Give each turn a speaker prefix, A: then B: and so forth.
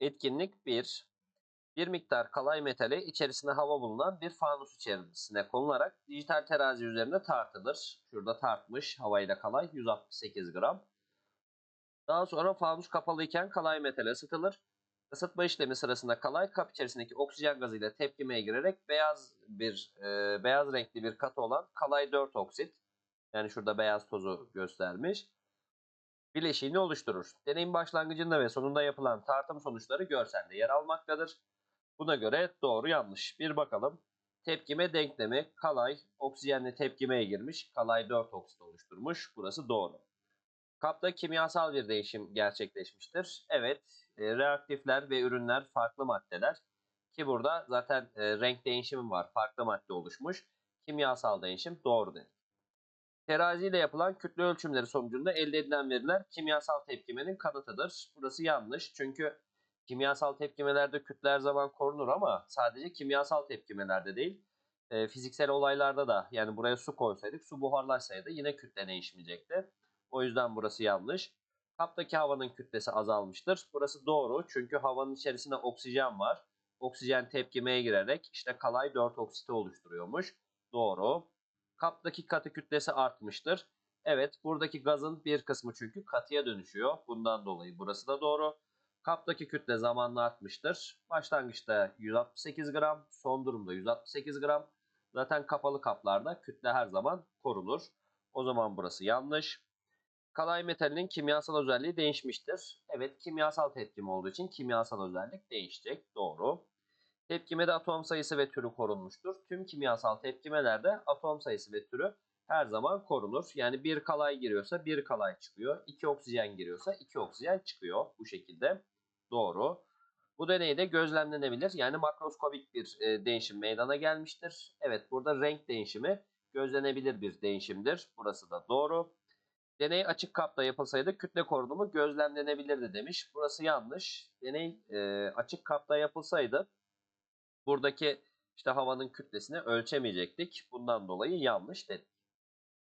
A: Etkinlik 1. Bir miktar kalay metali içerisinde hava bulunan bir fanus içerisine konularak dijital terazi üzerinde tartılır. Şurada tartmış havayla kalay 168 gram. Daha sonra fanus kapalıyken kalay metali ısıtılır. Isıtma işlemi sırasında kalay kap içerisindeki oksijen gazıyla tepkimeye girerek beyaz bir e, beyaz renkli bir katı olan kalay 4 oksit yani şurada beyaz tozu göstermiş bileşiğini oluşturur. Deneyin başlangıcında ve sonunda yapılan tartım sonuçları görselde yer almaktadır. Buna göre doğru yanlış. Bir bakalım. Tepkime denklemi kalay oksijenle tepkimeye girmiş. Kalay 4 oksit oluşturmuş. Burası doğru. Kapta kimyasal bir değişim gerçekleşmiştir. Evet, e, reaktifler ve ürünler farklı maddeler. Ki burada zaten e, renk değişimi var. Farklı madde oluşmuş. Kimyasal değişim doğru dedik. Terazi ile yapılan kütle ölçümleri sonucunda elde edilen veriler kimyasal tepkimenin kanıtıdır. Burası yanlış çünkü kimyasal tepkimelerde kütle her zaman korunur ama sadece kimyasal tepkimelerde değil. e, fiziksel olaylarda da yani buraya su koysaydık su buharlaşsaydı yine kütle değişmeyecekti. O yüzden burası yanlış. Kaptaki havanın kütlesi azalmıştır. Burası doğru çünkü havanın içerisinde oksijen var. Oksijen tepkimeye girerek işte kalay 4 oksiti oluşturuyormuş. Doğru. Kaptaki katı kütlesi artmıştır. Evet buradaki gazın bir kısmı çünkü katıya dönüşüyor. Bundan dolayı burası da doğru. Kaptaki kütle zamanla artmıştır. Başlangıçta 168 gram, son durumda 168 gram. Zaten kapalı kaplarda kütle her zaman korunur. O zaman burası yanlış. Kalay metalinin kimyasal özelliği değişmiştir. Evet kimyasal tepkime olduğu için kimyasal özellik değişecek. Doğru. Tepkimede atom sayısı ve türü korunmuştur. Tüm kimyasal tepkimelerde atom sayısı ve türü her zaman korunur. Yani bir kalay giriyorsa bir kalay çıkıyor. İki oksijen giriyorsa iki oksijen çıkıyor. Bu şekilde. Doğru. Bu deneyde gözlemlenebilir. Yani makroskobik bir e, değişim meydana gelmiştir. Evet burada renk değişimi gözlenebilir bir değişimdir. Burası da doğru. Deney açık kapta yapılsaydı kütle korunumu gözlemlenebilirdi demiş. Burası yanlış. Deney e, açık kapta yapılsaydı buradaki işte havanın kütlesini ölçemeyecektik. Bundan dolayı yanlış dedik.